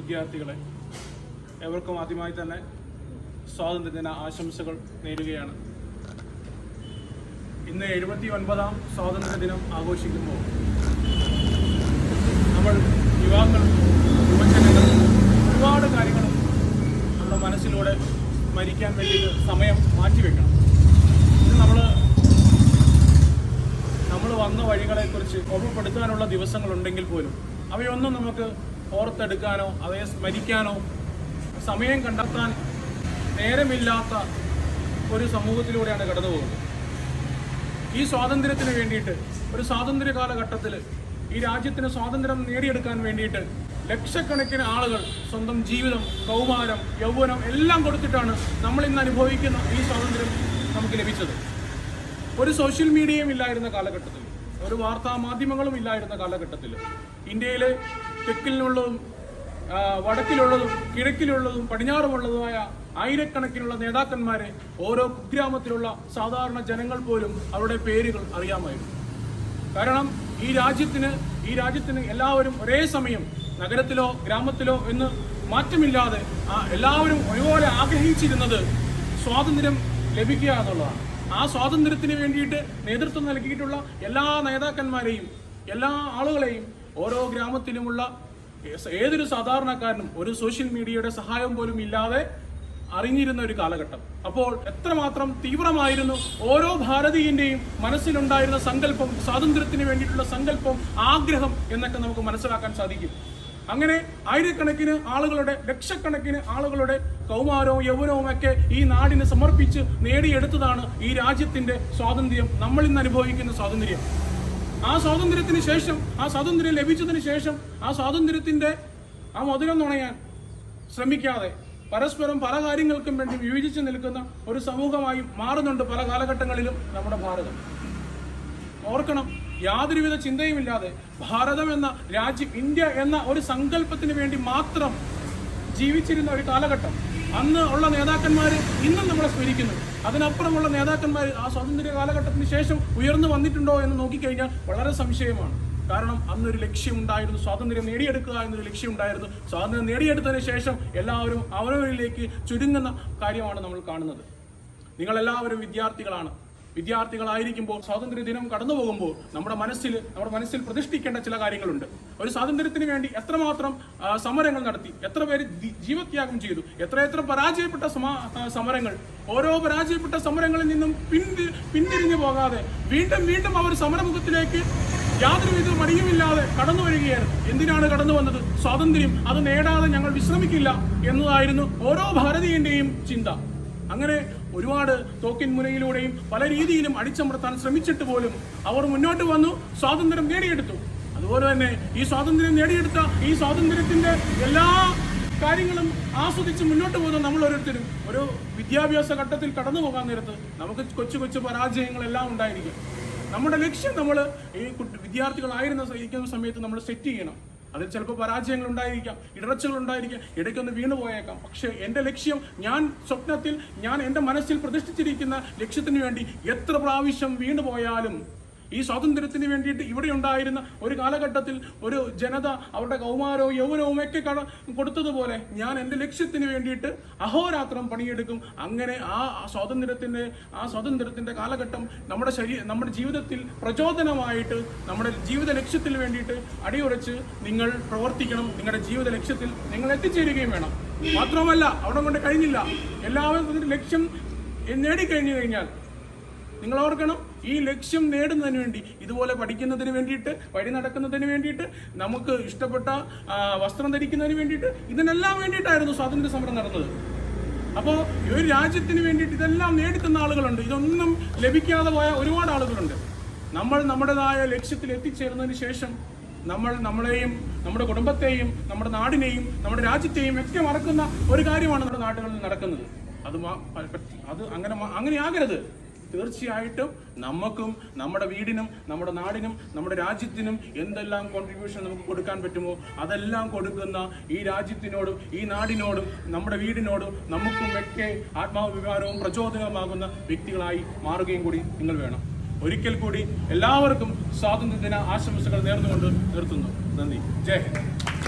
വിദ്യാർത്ഥികളെ എവർക്കും ആദ്യമായി തന്നെ സ്വാതന്ത്ര്യദിന ആശംസകൾ നേരുകയാണ്. ഇന്ന് എഴുപത്തി ഒൻപതാം സ്വാതന്ത്ര്യ ദിനം ആഘോഷിക്കുമ്പോൾ നമ്മൾ യുവാക്കൾ യുവജനങ്ങൾ ഒരുപാട് കാര്യങ്ങളും നമ്മുടെ മനസ്സിലൂടെ മരിക്കാൻ വേണ്ടിയിട്ട് സമയം മാറ്റിവെക്കണം. ഇത് നമ്മൾ നമ്മൾ വന്ന വഴികളെക്കുറിച്ച് ഓർമ്മപ്പെടുത്താനുള്ള ദിവസങ്ങളുണ്ടെങ്കിൽ പോലും അവയൊന്നും നമുക്ക് ഓർത്തെടുക്കാനോ അവയെ സ്മരിക്കാനോ സമയം കണ്ടെത്താൻ നേരമില്ലാത്ത ഒരു സമൂഹത്തിലൂടെയാണ് കടന്നു പോകുന്നത്. ഈ സ്വാതന്ത്ര്യത്തിന് വേണ്ടിയിട്ട് ഒരു സ്വാതന്ത്ര്യ കാലഘട്ടത്തിൽ ഈ രാജ്യത്തിന് സ്വാതന്ത്ര്യം നേടിയെടുക്കാൻ വേണ്ടിയിട്ട് ലക്ഷക്കണക്കിന് ആളുകൾ സ്വന്തം ജീവിതം കൗമാരം യൗവനം എല്ലാം കൊടുത്തിട്ടാണ് നമ്മൾ ഇന്ന് അനുഭവിക്കുന്ന ഈ സ്വാതന്ത്ര്യം നമുക്ക് ലഭിച്ചത്. ഒരു സോഷ്യൽ മീഡിയയും ഇല്ലായിരുന്ന കാലഘട്ടത്തിൽ ഒരു വാർത്താ മാധ്യമങ്ങളും ഇല്ലായിരുന്ന കാലഘട്ടത്തിൽ ഇന്ത്യയിലെ തെക്കിലുള്ളതും വടക്കിലുള്ളതും കിഴക്കിലുള്ളതും പടിഞ്ഞാറുമുള്ളതുമായ ആയിരക്കണക്കിനുള്ള നേതാക്കന്മാരെ ഓരോ കുഗ്രാമത്തിലുള്ള സാധാരണ ജനങ്ങൾ പോലും അവരുടെ പേരുകൾ അറിയാമായിരുന്നു. കാരണം ഈ രാജ്യത്തിന് ഈ രാജ്യത്തിന് എല്ലാവരും ഒരേ സമയം നഗരത്തിലോ ഗ്രാമത്തിലോ എന്ന് മാറ്റമില്ലാതെ എല്ലാവരും ഒരുപോലെ ആഗ്രഹിച്ചിരുന്നത് സ്വാതന്ത്ര്യം ലഭിക്കുക എന്നുള്ളതാണ്. ആ സ്വാതന്ത്ര്യത്തിന് വേണ്ടിയിട്ട് നേതൃത്വം നൽകിയിട്ടുള്ള എല്ലാ നേതാക്കന്മാരെയും എല്ലാ ആളുകളെയും ഓരോ ഗ്രാമത്തിലുമുള്ള ഏതൊരു സാധാരണക്കാരനും ഒരു സോഷ്യൽ മീഡിയയുടെ സഹായം പോലും ഇല്ലാതെ അറിഞ്ഞിരുന്ന ഒരു കാലഘട്ടം. അപ്പോൾ എത്രമാത്രം തീവ്രമായിരുന്നു ഓരോ ഭാരതീയന്റെയും മനസ്സിലുണ്ടായിരുന്ന സങ്കല്പം സ്വാതന്ത്ര്യത്തിന് വേണ്ടിയിട്ടുള്ള സങ്കല്പം ആഗ്രഹം എന്നൊക്കെ നമുക്ക് മനസ്സിലാക്കാൻ സാധിക്കും. അങ്ങനെ ആയിരക്കണക്കിന് ആളുകളുടെ ലക്ഷക്കണക്കിന് ആളുകളുടെ കൗമാരവും യൗവനവും ഒക്കെ ഈ നാടിന് സമർപ്പിച്ച് നേടിയെടുത്തതാണ് ഈ രാജ്യത്തിന്റെ സ്വാതന്ത്ര്യം നമ്മൾ ഇന്ന് അനുഭവിക്കുന്ന സ്വാതന്ത്ര്യം. ആ സ്വാതന്ത്ര്യത്തിന് ശേഷം ആ സ്വാതന്ത്ര്യം ലഭിച്ചതിന് ശേഷം ആ സ്വാതന്ത്ര്യത്തിന്റെ ആ മധുരം നുണയാൻ ശ്രമിക്കാതെ പരസ്പരം പല കാര്യങ്ങൾക്കും വേണ്ടി വിഭജിച്ച് നിൽക്കുന്ന ഒരു സമൂഹമായി മാറുന്നുണ്ട് പല കാലഘട്ടങ്ങളിലും നമ്മുടെ ഭാരതം. ഓർക്കണം യാതൊരുവിധ ചിന്തയുമില്ലാതെ ഭാരതം എന്ന രാജ്യം ഇന്ത്യ എന്ന ഒരു സങ്കല്പത്തിന് വേണ്ടി മാത്രം ജീവിച്ചിരുന്ന ഒരു കാലഘട്ടം. അന്ന് ഉള്ള നേതാക്കന്മാർ ഇന്നും നമ്മളെ സ്മരിക്കുന്നു. അതിനപ്പുറമുള്ള നേതാക്കന്മാർ ആ സ്വാതന്ത്ര്യ കാലഘട്ടത്തിന് ശേഷം ഉയർന്നു വന്നിട്ടുണ്ടോ എന്ന് നോക്കിക്കഴിഞ്ഞാൽ വളരെ സംശയമാണ്. കാരണം അന്നൊരു ലക്ഷ്യമുണ്ടായിരുന്നു സ്വാതന്ത്ര്യം നേടിയെടുക്കുക എന്നൊരു ലക്ഷ്യമുണ്ടായിരുന്നു. സ്വാതന്ത്ര്യം നേടിയെടുത്തതിന് ശേഷം എല്ലാവരും അവരവരിലേക്ക് ചുരുങ്ങുന്ന കാര്യമാണ് നമ്മൾ കാണുന്നത്. നിങ്ങളെല്ലാവരും വിദ്യാർത്ഥികളാണ്. വിദ്യാർത്ഥികളായിരിക്കുമ്പോൾ സ്വാതന്ത്ര്യ ദിനം കടന്നു പോകുമ്പോൾ നമ്മുടെ മനസ്സിൽ നമ്മുടെ മനസ്സിൽ പ്രതിഷ്ഠിക്കേണ്ട ചില കാര്യങ്ങളുണ്ട്. ഒരു സ്വാതന്ത്ര്യത്തിന് വേണ്ടി എത്രമാത്രം സമരങ്ങൾ നടത്തി എത്ര പേര് ജീവത്യാഗം ചെയ്തു എത്രയെത്ര എത്ര പരാജയപ്പെട്ട സമരങ്ങൾ ഓരോ പരാജയപ്പെട്ട സമരങ്ങളിൽ നിന്നും പിന്തി പിന്തിരിഞ്ഞു പോകാതെ വീണ്ടും വീണ്ടും അവർ സമരമുഖത്തിലേക്ക് യാതൊരു വിധ മടിയുമില്ലാതെ കടന്നു വരികയായിരുന്നു. എന്തിനാണ് കടന്നു വന്നത്? സ്വാതന്ത്ര്യം അത് നേടാതെ ഞങ്ങൾ വിശ്രമിക്കില്ല എന്നതായിരുന്നു ഓരോ ഭാരതീയന്റെയും ചിന്ത. അങ്ങനെ ഒരുപാട് തോക്കിൻ മുനയിലൂടെയും പല രീതിയിലും അടിച്ചമർത്താൻ ശ്രമിച്ചിട്ട് പോലും അവർ മുന്നോട്ട് വന്നു സ്വാതന്ത്ര്യം നേടിയെടുത്തു. അതുപോലെ തന്നെ ഈ സ്വാതന്ത്ര്യം നേടിയെടുത്ത ഈ സ്വാതന്ത്ര്യത്തിന്റെ എല്ലാ കാര്യങ്ങളും ആസ്വദിച്ച് മുന്നോട്ട് പോകുന്ന നമ്മൾ ഓരോരുത്തരും ഒരു വിദ്യാഭ്യാസ ഘട്ടത്തിൽ കടന്നു പോകാൻ നേരത്ത് നമുക്ക് കൊച്ചു കൊച്ചു പരാജയങ്ങളെല്ലാം ഉണ്ടായിരിക്കും. നമ്മുടെ ലക്ഷ്യം നമ്മൾ ഈ വിദ്യാർത്ഥികളായിരുന്ന ഇരിക്കുന്ന സമയത്ത് നമ്മൾ സെറ്റ് ചെയ്യണം. അതിൽ ചിലപ്പോൾ പരാജയങ്ങൾ ഉണ്ടായിരിക്കാം ഇടർച്ചകൾ ഉണ്ടായിരിക്കാം ഇടയ്ക്കൊന്ന് വീണു പോയേക്കാം. പക്ഷേ എന്റെ ലക്ഷ്യം ഞാൻ സ്വപ്നത്തിൽ ഞാൻ എന്റെ മനസ്സിൽ പ്രതിഷ്ഠിച്ചിരിക്കുന്ന ലക്ഷ്യത്തിന് വേണ്ടി എത്ര പ്രാവശ്യം വീണു പോയാലും ഈ സ്വാതന്ത്ര്യത്തിന് വേണ്ടിയിട്ട് ഇവിടെ ഉണ്ടായിരുന്ന ഒരു കാലഘട്ടത്തിൽ ഒരു ജനത അവരുടെ കൗമാരവും യൗവനവും ഒക്കെ കട കൊടുത്തതുപോലെ ഞാൻ എന്റെ ലക്ഷ്യത്തിന് വേണ്ടിയിട്ട് അഹോരാത്രം പണിയെടുക്കും. അങ്ങനെ ആ സ്വാതന്ത്ര്യത്തിന്റെ ആ സ്വാതന്ത്ര്യത്തിന്റെ കാലഘട്ടം നമ്മുടെ ശരീര നമ്മുടെ ജീവിതത്തിൽ പ്രചോദനമായിട്ട് നമ്മുടെ ജീവിത ലക്ഷ്യത്തിന് വേണ്ടിയിട്ട് അടിയുറച്ച് നിങ്ങൾ പ്രവർത്തിക്കണം. നിങ്ങളുടെ ജീവിത ലക്ഷ്യത്തിൽ നിങ്ങൾ എത്തിച്ചേരുകയും വേണം. മാത്രമല്ല അവിടെ കൊണ്ട് കഴിഞ്ഞില്ല. എല്ലാവരും ലക്ഷ്യം നേടിക്കഴിഞ്ഞു കഴിഞ്ഞാൽ നിങ്ങൾ ഓർക്കണം ഈ ലക്ഷ്യം നേടുന്നതിന് വേണ്ടി ഇതുപോലെ പഠിക്കുന്നതിന് വേണ്ടിയിട്ട് വഴി നടക്കുന്നതിന് വേണ്ടിയിട്ട് നമുക്ക് ഇഷ്ടപ്പെട്ട വസ്ത്രം ധരിക്കുന്നതിന് വേണ്ടിയിട്ട് ഇതിനെല്ലാം വേണ്ടിയിട്ടായിരുന്നു സ്വാതന്ത്ര്യ സമരം നടന്നത്. അപ്പോൾ ഒരു രാജ്യത്തിന് വേണ്ടിയിട്ട് ഇതെല്ലാം നേടിത്തുന്ന ആളുകളുണ്ട്. ഇതൊന്നും ലഭിക്കാതെ പോയ ഒരുപാട് ആളുകളുണ്ട്. നമ്മൾ നമ്മുടേതായ ലക്ഷ്യത്തിൽ എത്തിച്ചേർന്നതിന് ശേഷം നമ്മൾ നമ്മളെയും നമ്മുടെ കുടുംബത്തെയും നമ്മുടെ നാടിനെയും നമ്മുടെ രാജ്യത്തെയും ഒക്കെ മറക്കുന്ന ഒരു കാര്യമാണ് നമ്മുടെ നാടുകളിൽ നടക്കുന്നത്. അത് അത് അങ്ങനെ അങ്ങനെയാകരുത്. തീർച്ചയായിട്ടും നമുക്കും നമ്മുടെ വീടിനും നമ്മുടെ നാടിനും നമ്മുടെ രാജ്യത്തിനും എന്തെല്ലാം കോൺട്രിബ്യൂഷൻ നമുക്ക് കൊടുക്കാൻ പറ്റുമോ? അതെല്ലാം കൊടുക്കുന്ന ഈ രാജ്യത്തിനോടും ഈ നാടിനോടും നമ്മുടെ വീടിനോടും നമുക്കും ഒക്കെ ആത്മാഭിമാനവും പ്രചോദനവുമാകുന്ന വ്യക്തികളായി മാറുകയും കൂടി നിങ്ങൾ വേണം. ഒരിക്കൽ കൂടി എല്ലാവർക്കും സ്വാതന്ത്ര്യദിന ആശംസകൾ നേർന്നുകൊണ്ട് നിർത്തുന്നു. നന്ദി. ജയ് ഹിന്ദ്.